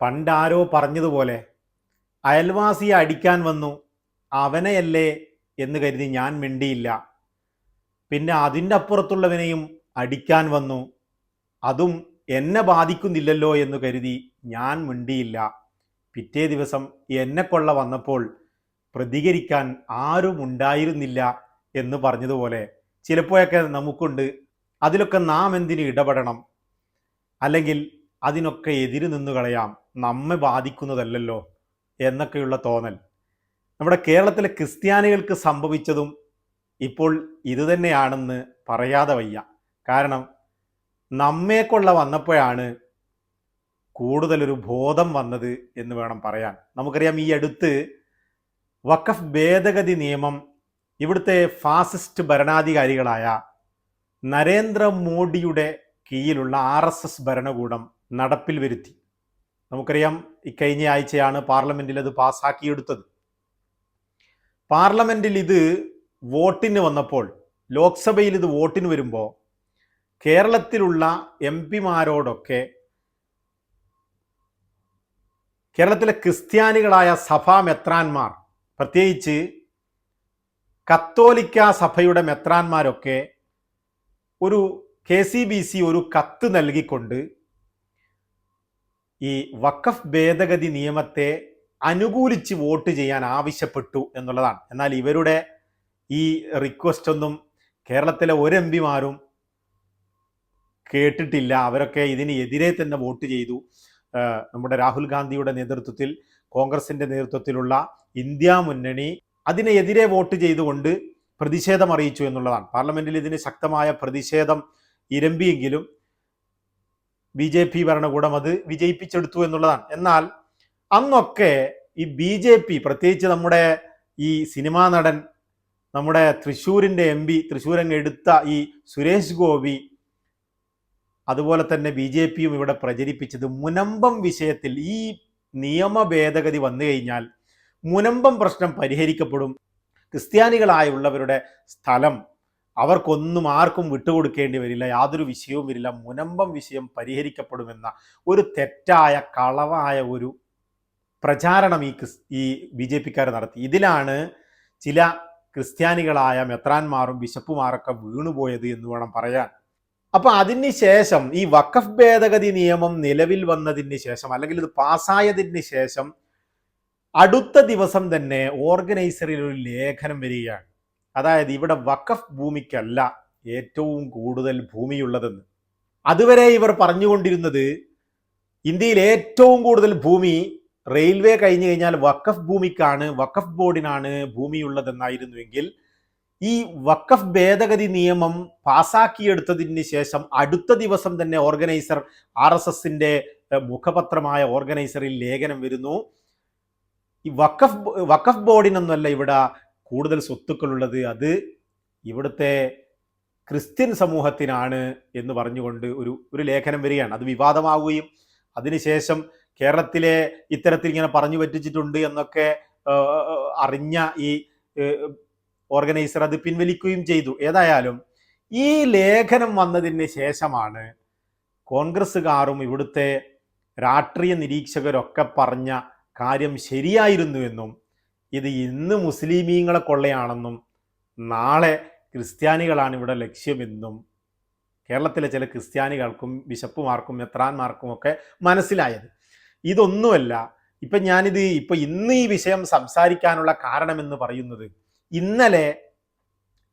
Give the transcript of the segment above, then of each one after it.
പണ്ടാരോ പറഞ്ഞതുപോലെ അയൽവാസിയെ അടിക്കാൻ വന്നു. അവനെയല്ലേ എന്ന് കരുതി ഞാൻ മിണ്ടിയില്ല. പിന്നെ അതിന്റെ അപ്പുറത്തുള്ളവനെയും അടിക്കാൻ വന്നു. അതും എന്നെ ബാധിക്കുന്നില്ലല്ലോ എന്ന് കരുതി ഞാൻ മിണ്ടിയില്ല. പിറ്റേ ദിവസം എന്നെ കൊള്ള വന്നപ്പോൾ പ്രതികരിക്കാൻ ആരും ഉണ്ടായിരുന്നില്ല എന്ന് പറഞ്ഞതുപോലെ ചിലപ്പോഴൊക്കെ നമുക്കുണ്ട്. അതിലൊക്കെ നാം എന്തിനു ഇടപെടണം? അല്ലെങ്കിൽ അതിനൊക്കെ എതിര് നിന്നു കളയാം. നമ്മെ ബാധിക്കുന്നതല്ലല്ലോ എന്നൊക്കെയുള്ള തോന്നൽ. നമ്മുടെ കേരളത്തിലെ ക്രിസ്ത്യാനികൾക്ക് സംഭവിച്ചതും ഇപ്പോൾ ഇതുതന്നെയാണെന്ന് പറയാതെ വയ്യ. കാരണം നമ്മേക്കുള്ള കൊള്ള വന്നപ്പോഴാണ് കൂടുതലൊരു ബോധം വന്നത് എന്ന് വേണം പറയാൻ. നമുക്കറിയാം ഈ അടുത്ത് വഖഫ് ഭേദഗതി നിയമം ഇവിടുത്തെ ഫാസിസ്റ്റ് ഭരണാധികാരികളായ നരേന്ദ്രമോദിയുടെ കീഴിലുള്ള ആർ എസ് എസ് ഭരണകൂടം നടപ്പിൽ വരുത്തി. നമുക്കറിയാം ഇക്കഴിഞ്ഞ ആഴ്ചയാണ് പാർലമെന്റിൽ അത് പാസ്സാക്കിയെടുത്തത്. പാർലമെന്റിൽ ഇത് വോട്ടിന് വന്നപ്പോൾ ലോക്സഭയിൽ ഇത് വോട്ടിന് വരുമ്പോൾ കേരളത്തിലുള്ള എം പിമാരോടൊക്കെ കേരളത്തിലെ ക്രിസ്ത്യാനികളായ സഭാ മെത്രാന്മാർ പ്രത്യേകിച്ച് കത്തോലിക്ക സഭയുടെ മെത്രാന്മാരൊക്കെ ഒരു കെ സി ബി സി ഒരു കത്ത് നൽകിക്കൊണ്ട് ഈ വഖഫ് ഭേദഗതി നിയമത്തെ അനുകൂലിച്ച് വോട്ട് ചെയ്യാൻ ആവശ്യപ്പെട്ടു എന്നുള്ളതാണ്. എന്നാൽ ഇവരുടെ ഈ റിക്വസ്റ്റ് ഒന്നും കേരളത്തിലെ ഒരു എം പിമാരും കേട്ടിട്ടില്ല. അവരൊക്കെ ഇതിന് എതിരെ തന്നെ വോട്ട് ചെയ്തു. നമ്മുടെ രാഹുൽ ഗാന്ധിയുടെ നേതൃത്വത്തിൽ കോൺഗ്രസിന്റെ നേതൃത്വത്തിലുള്ള ഇന്ത്യ മുന്നണി അതിനെതിരെ വോട്ട് ചെയ്തുകൊണ്ട് പ്രതിഷേധം അറിയിച്ചു എന്നുള്ളതാണ്. പാർലമെന്റിൽ ഇതിന് ശക്തമായ പ്രതിഷേധം ഇരമ്പിയെങ്കിലും ബി ജെ പി ഭരണകൂടം അത് വിജയിപ്പിച്ചെടുത്തു എന്നുള്ളതാണ്. എന്നാൽ അന്നൊക്കെ ഈ ബി ജെ പി പ്രത്യേകിച്ച് നമ്മുടെ ഈ സിനിമാ നടൻ നമ്മുടെ തൃശ്ശൂരിന്റെ എം പി തൃശ്ശൂരങ്ങ് എടുത്ത ഈ സുരേഷ് ഗോപി അതുപോലെ തന്നെ ബി ജെ പിയും ഇവിടെ പ്രചരിപ്പിച്ചത് മുനമ്പം വിഷയത്തിൽ ഈ നിയമ ഭേദഗതി വന്നു കഴിഞ്ഞാൽ മുനമ്പം പ്രശ്നം പരിഹരിക്കപ്പെടും. ക്രിസ്ത്യാനികളായുള്ളവരുടെ സ്ഥലം അവർക്കൊന്നും ആർക്കും വിട്ടുകൊടുക്കേണ്ടി വരില്ല യാതൊരു വിഷയവും വരില്ല. മുനമ്പം വിഷയം പരിഹരിക്കപ്പെടുമെന്ന ഒരു തെറ്റായ കളവായ ഒരു പ്രചാരണം ഈ ക്രിസ് ഈ ബി ജെ പിക്കാർ നടത്തി. ഇതിലാണ് ചില ക്രിസ്ത്യാനികളായ മെത്രാന്മാരും ബിഷപ്പുമാരൊക്കെ വീണുപോയത് എന്ന് വേണം പറയാൻ. അപ്പൊ അതിന് ശേഷം ഈ വഖഫ് ഭേദഗതി നിയമം നിലവിൽ വന്നതിന് ശേഷം അല്ലെങ്കിൽ ഇത് പാസ്സായതിന് ശേഷം അടുത്ത ദിവസം തന്നെ ഓർഗനൈസറിൽ ഒരു ലേഖനം വരികയാണ്. അതായത് ഇവിടെ വഖഫ് ഭൂമിക്കല്ല ഏറ്റവും കൂടുതൽ ഭൂമിയുള്ളതെന്ന്. അതുവരെ ഇവർ പറഞ്ഞുകൊണ്ടിരുന്നത് ഇന്ത്യയിൽ ഏറ്റവും കൂടുതൽ ഭൂമി റെയിൽവേ കഴിഞ്ഞു കഴിഞ്ഞാൽ വഖഫ് ഭൂമിക്കാണ് വഖഫ് ബോർഡിനാണ് ഭൂമിയുള്ളതെന്നായിരുന്നുവെങ്കിൽ ഈ വഖഫ് ഭേദഗതി നിയമം പാസാക്കിയെടുത്തതിന് ശേഷം അടുത്ത ദിവസം തന്നെ ഓർഗനൈസർ ആർ എസ് എസിന്റെ മുഖപത്രമായ ഓർഗനൈസറിൽ ലേഖനം വരുന്നു. ഈ വഖഫ് വഖഫ് ബോർഡിനൊന്നുമല്ല ഇവിടെ കൂടുതൽ സ്വത്തുക്കളുള്ളത് അത് ഇവിടുത്തെ ക്രിസ്ത്യൻ സമൂഹത്തിനാണ് എന്ന് പറഞ്ഞുകൊണ്ട് ഒരു ഒരു ലേഖനം വരികയാണ്. അത് വിവാദമാവുകയും അതിനുശേഷം കേരളത്തിലെ ഇത്തരത്തിൽ ഇങ്ങനെ പറഞ്ഞു പറ്റിച്ചിട്ടുണ്ട് എന്നൊക്കെ അറിഞ്ഞ ഈ ഓർഗനൈസർ അത് പിൻവലിക്കുകയും ചെയ്തു. ഏതായാലും ഈ ലേഖനം വന്നതിന് ശേഷമാണ് കോൺഗ്രസ്സുകാരും ഇവിടുത്തെ രാഷ്ട്രീയ നിരീക്ഷകരൊക്കെ പറഞ്ഞ കാര്യം ശരിയായിരുന്നുവെന്നും ഇത് ഇന്ന് മുസ്ലിമീങ്ങളെ കൊള്ളയാണെന്നും നാളെ ക്രിസ്ത്യാനികളാണ് ഇവിടെ ലക്ഷ്യമെന്നും കേരളത്തിലെ ചില ക്രിസ്ത്യാനികൾക്കും ബിഷപ്പുമാർക്കും മെത്രാന്മാർക്കും ഒക്കെ മനസ്സിലായത്. ഇതൊന്നുമല്ല ഇപ്പം ഞാനിത് ഇപ്പം ഇന്ന് ഈ വിഷയം സംസാരിക്കാനുള്ള കാരണമെന്ന് പറയുന്നത് ഇന്നലെ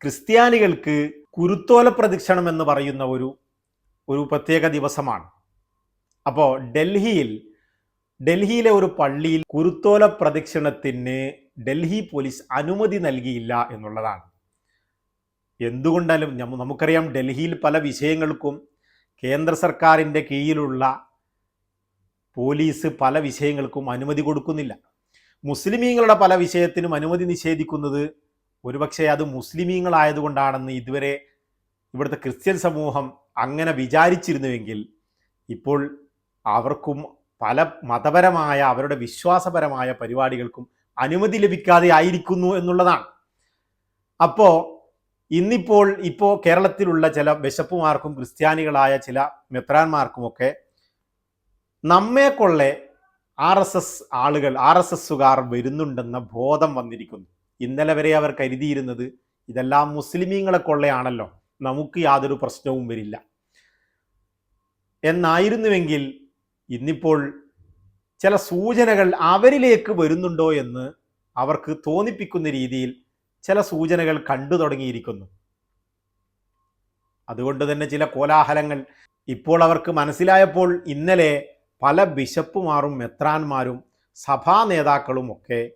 ക്രിസ്ത്യാനികൾക്ക് കുരുത്തോല പ്രദക്ഷിണം എന്ന് പറയുന്ന ഒരു ഒരു പ്രത്യേക ദിവസമാണ്. അപ്പോൾ ഡൽഹിയിൽ ഡൽഹിയിലെ ഒരു പള്ളിയിൽ കുരുത്തോല പ്രദക്ഷിണത്തിന് ഡൽഹി പോലീസ് അനുമതി നൽകിയില്ല എന്നുള്ളതാണ്. എന്തുകൊണ്ടാലും നമുക്കറിയാം ഡൽഹിയിൽ പല വിഷയങ്ങൾക്കും കേന്ദ്ര സർക്കാരിന്റെ കീഴിലുള്ള പോലീസ് പല വിഷയങ്ങൾക്കും അനുമതി കൊടുക്കുന്നില്ല. മുസ്ലിമീങ്ങളുടെ പല വിഷയത്തിനും അനുമതി നിഷേധിക്കുന്നത് ഒരുപക്ഷെ അത് മുസ്ലിമീങ്ങളായതുകൊണ്ടാണെന്ന് ഇതുവരെ ഇവിടുത്തെ ക്രിസ്ത്യൻ സമൂഹം അങ്ങനെ വിചാരിച്ചിരുന്നുവെങ്കിൽ ഇപ്പോൾ അവർക്കും പല മതപരമായ അവരുടെ വിശ്വാസപരമായ പരിപാടികൾക്കും അനുമതി ലഭിക്കാതെ ആയിരിക്കുന്നു എന്നുള്ളതാണ്. അപ്പോൾ ഇന്നിപ്പോൾ ഇപ്പോൾ കേരളത്തിലുള്ള ചില ബിഷപ്പുമാർക്കും ക്രിസ്ത്യാനികളായ ചില മെത്രാന്മാർക്കുമൊക്കെ നമ്മെ കൊള്ളെ ആർ എസ് എസ് ആളുകൾ ആർ എസ് എസ്സുകാർ വരുന്നുണ്ടെന്ന ബോധം വന്നിരിക്കുന്നു. ഇന്നലെ വരെ അവർ കരുതിയിരുന്നത് ഇതെല്ലാം മുസ്ലിമീങ്ങളെ കൊള്ളയാണല്ലോ നമുക്ക് യാതൊരു പ്രശ്നവും വരില്ല. എന്നായിരുന്നുവെങ്കിൽ ഇന്നിപ്പോൾ ചില സൂചനകൾ അവരിലേക്ക് വരുന്നുണ്ടോ എന്ന് അവർക്ക് തോന്നിപ്പിക്കുന്ന രീതിയിൽ ചില സൂചനകൾ കണ്ടു തുടങ്ങിയിരിക്കുന്നു. അതുകൊണ്ട് തന്നെ ചില കോലാഹലങ്ങൾ ഇപ്പോൾ അവർക്ക് മനസ്സിലായപ്പോൾ ഇന്നലെ പല ബിഷപ്പുമാരും മെത്രാന്മാരും സഭാ നേതാക്കളും ഒക്കെ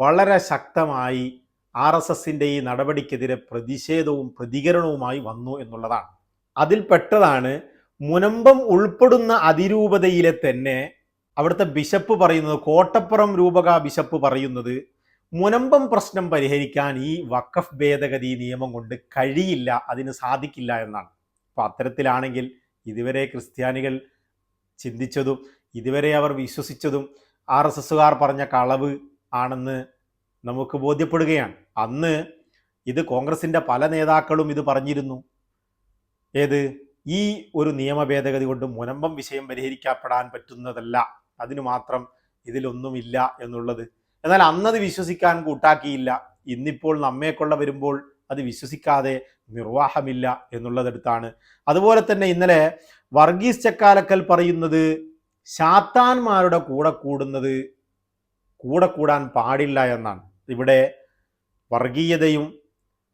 വളരെ ശക്തമായി ആർ എസ് എസിന്റെ ഈ നടപടിക്കെതിരെ പ്രതിഷേധവും പ്രതികരണവുമായി വന്നു എന്നുള്ളതാണ്. അതിൽപ്പെട്ടതാണ് മുനമ്പം ഉൾപ്പെടുന്ന അതിരൂപതയിലെ തന്നെ അവിടുത്തെ ബിഷപ്പ് പറയുന്നത് കോട്ടപ്പുറം രൂപക ബിഷപ്പ് പറയുന്നത് മുനമ്പം പ്രശ്നം പരിഹരിക്കാൻ ഈ വഖഫ് ഭേദഗതി നിയമം കൊണ്ട് കഴിയില്ല അതിന് സാധിക്കില്ല എന്നാണ്. അപ്പോൾ അത്തരത്തിലാണെങ്കിൽ ഇതുവരെ ക്രിസ്ത്യാനികൾ ചിന്തിച്ചതും ഇതുവരെ അവർ വിശ്വസിച്ചതും ആർ എസ് എസുകാർ പറഞ്ഞ കളവ് ആണെന്ന് നമുക്ക് ബോധ്യപ്പെടുകയാണ്. അന്ന് ഇത് കോൺഗ്രസിന്റെ പല നേതാക്കളും ഇത് പറഞ്ഞിരുന്നു. ഏത്? ഈ ഒരു നിയമ ഭേദഗതി കൊണ്ട് മുനമ്പം വിഷയം പരിഹരിക്കപ്പെടാൻ പറ്റുന്നതല്ല. അതിനു മാത്രം ഇതിലൊന്നുമില്ല എന്നുള്ളത്. എന്നാൽ അന്നത് വിശ്വസിക്കാൻ കൂട്ടാക്കിയില്ല. ഇന്നിപ്പോൾ നമ്മെക്കൊള്ള വരുമ്പോൾ അത് വിശ്വസിക്കാതെ നിർവാഹമില്ല എന്നുള്ളതെടുത്താണ്. അതുപോലെ തന്നെ ഇന്നലെ വർഗീസ് ചക്കാലക്കൽ പറയുന്നത് ശാത്താന്മാരുടെ കൂടെ കൂടുന്നത് കൂടെ കൂടാൻ പാടില്ല എന്നാണ്. ഇവിടെ വർഗീയതയും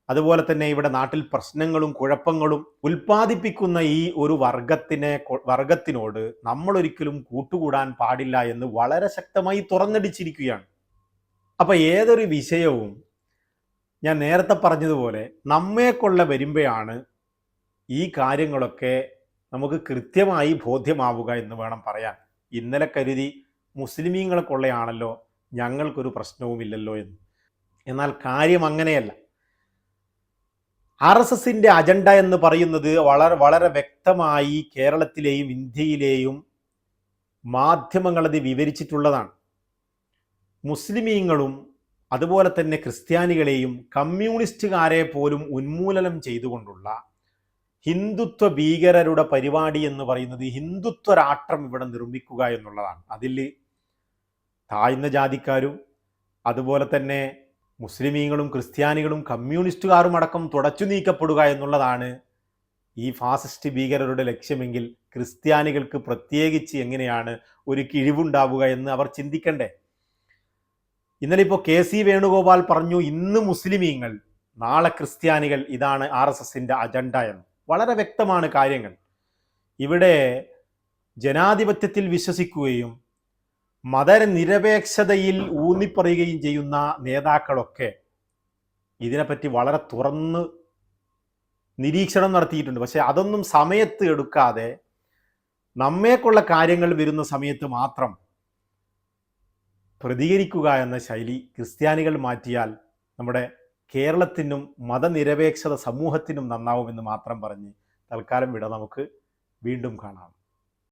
അതുപോലെ തന്നെ ഇവിടെ നാട്ടിൽ പ്രശ്നങ്ങളും കുഴപ്പങ്ങളും ഉൽപ്പാദിപ്പിക്കുന്ന ഈ ഒരു വർഗത്തിനെ വർഗത്തിനോട് നമ്മൾ ഒരിക്കലും കൂട്ടുകൂടാൻ പാടില്ല എന്ന് വളരെ ശക്തമായി തുറന്നടിച്ചിരിക്കുകയാണ്. അപ്പൊ ഏതൊരു വിഷയവും ഞാൻ നേരത്തെ പറഞ്ഞതുപോലെ നമ്മെ കൊള്ള വരുമ്പോഴാണ് ഈ കാര്യങ്ങളൊക്കെ നമുക്ക് കൃത്യമായി ബോധ്യമാവുക എന്ന് വേണം പറയാൻ. ഇന്നലെ കരുതി മുസ്ലിമീങ്ങളെ കൊള്ളയാണല്ലോ ഞങ്ങൾക്കൊരു പ്രശ്നവുമില്ലല്ലോ എന്ന്. എന്നാൽ കാര്യം അങ്ങനെയല്ല. ആർ എസ് എസിന്റെ അജണ്ട എന്ന് പറയുന്നത് വളരെ വളരെ വ്യക്തമായി കേരളത്തിലെയും ഇന്ത്യയിലെയും മാധ്യമങ്ങൾ അത് വിവരിച്ചിട്ടുള്ളതാണ്. മുസ്ലിമീങ്ങളും അതുപോലെ തന്നെ ക്രിസ്ത്യാനികളെയും കമ്മ്യൂണിസ്റ്റുകാരെ പോലും ഉന്മൂലനം ചെയ്തുകൊണ്ടുള്ള ഹിന്ദുത്വ ഭീകരരുടെ പരിപാടി എന്ന് പറയുന്നത് ഹിന്ദുത്വ രാഷ്ട്രം ഇവിടെ നിർമ്മിക്കുക എന്നുള്ളതാണ്. അതിൽ താഴ്ന്ന ജാതിക്കാരും അതുപോലെ തന്നെ മുസ്ലിമീങ്ങളും ക്രിസ്ത്യാനികളും കമ്മ്യൂണിസ്റ്റുകാരും അടക്കം തുടച്ചു നീക്കപ്പെടുക എന്നുള്ളതാണ് ഈ ഫാസിസ്റ്റ് ഭീകരരുടെ ലക്ഷ്യമെങ്കിൽ ക്രിസ്ത്യാനികൾക്ക് പ്രത്യേകിച്ച് എങ്ങനെയാണ് ഒരു കിഴിവുണ്ടാവുക എന്ന് അവർ ചിന്തിക്കണ്ടേ? ഇന്നലെ ഇപ്പോൾ കെ സി വേണുഗോപാൽ പറഞ്ഞു ഇന്ന് മുസ്ലിമീങ്ങൾ നാളെ ക്രിസ്ത്യാനികൾ ഇതാണ് ആർ എസ് എസിന്റെ അജണ്ട എന്ന്. വളരെ വ്യക്തമാണ് കാര്യങ്ങൾ. ഇവിടെ ജനാധിപത്യത്തിൽ വിശ്വസിക്കുകയും മതനിരപേക്ഷതയിൽ ഊന്നിപ്പറയുകയും ചെയ്യുന്ന നേതാക്കളൊക്കെ ഇതിനെപ്പറ്റി വളരെ തുറന്ന് നിരീക്ഷണം നടത്തിയിട്ടുണ്ട്. പക്ഷെ അതൊന്നും സമയത്ത് എടുക്കാതെ നമ്മേക്കുള്ള കാര്യങ്ങൾ വരുന്ന സമയത്ത് മാത്രം പ്രതികരിക്കുക എന്ന ശൈലി ക്രിസ്ത്യാനികൾ മാറ്റിയാൽ നമ്മുടെ കേരളത്തിനും മതനിരപേക്ഷത സമൂഹത്തിനും നന്നാവുമെന്ന് മാത്രം പറഞ്ഞ് തൽക്കാലം വിട നമുക്ക് വീണ്ടും കാണാം.